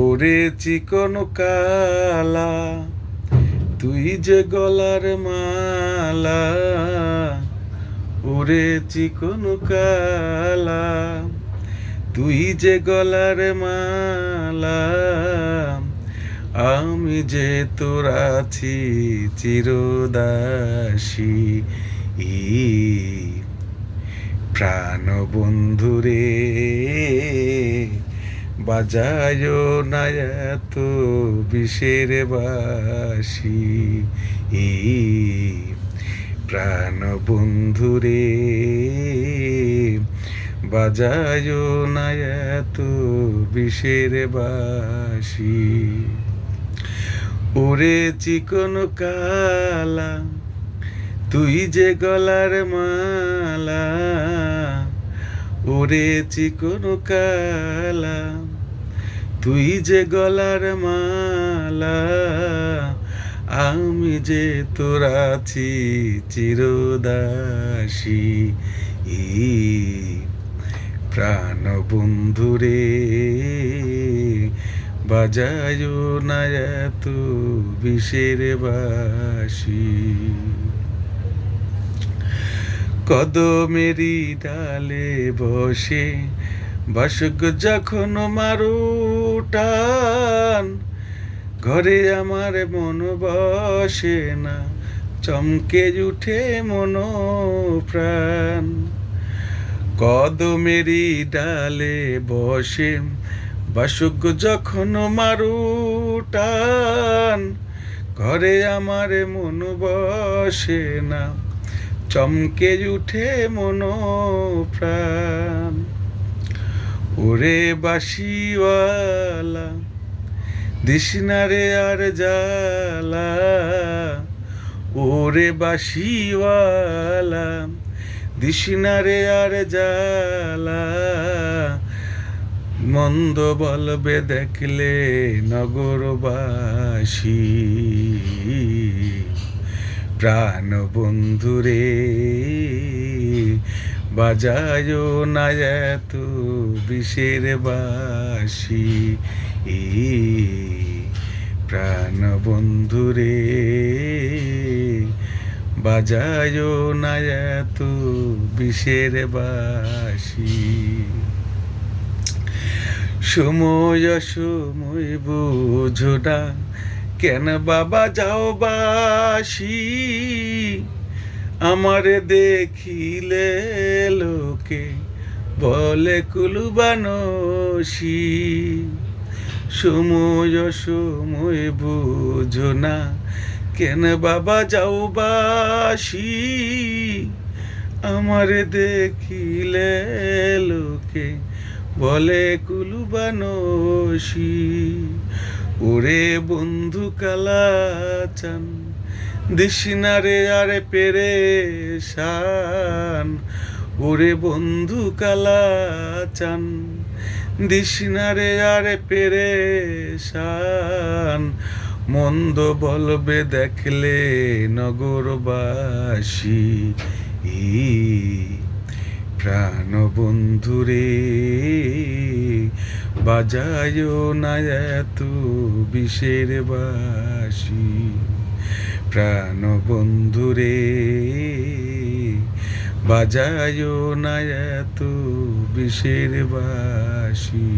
ওরে চিকন কালা, তুই যে গলার মালা ওরে চিকন কালা, তুই যে গলার মালা, আমি যে তোর আছি চিরদাসী। ই প্রাণ বন্ধুরে বাজায় না এত বিষের বাসি। প্রাণ বন্ধুরে বাজায় না এত বিষের বাসি। ওরে চিকন কালা, তুই যে গলার মালা ওরে চিকন কালা, তুই যে গলার মালা, আমি যে তোর আছি চিরদাসী। ই প্রাণ বন্ধুরে বাজায় না এত বিষের বাসি। কদমেরি ডালে বসে, বাসক যখন মারু টান, ঘরে আমার মন বসে না, চমকে উঠে মন প্রাণ। কদমেরি ডালে বসে, বাসক যখন মারু টান, ঘরে আমার মন বসে না চমকে উঠে মন প্রাণ ওরে বাসিওয়ালা দিসনারে আর জালা ওরে বাসিওয়ালা দিসনারে আর জালা মন্দ বলবে দেখলে নগরবাসী। প্রাণ বন্ধুরে বাজায় না এত বিষের বাসি। এ প্রাণ বন্ধুরে বাজায় না এত বিষের বাসি। সময় সময় বুঝো না কেন বাবা যাও বাসি? আমারে দেখিলে লোকে বলে কুলবানসি সময় সময় বুঝো না কেন বাবা যাও বাসি? আমারে দেখিলে লোকে বলে কুলবানসি ওরে বন্ধু কালা চান দিসিনারে আরে পেরে শান ওরে বন্ধু কালা চান দিসিনারে আরে পেরে শান মন্দ বলবে দেখলে নগরবাসী। প্রাণ বন্ধুরে। বাজায় না এত বিষের বাসি। প্রাণ বন্ধুরে বাজায় না এত বিষের বাসি।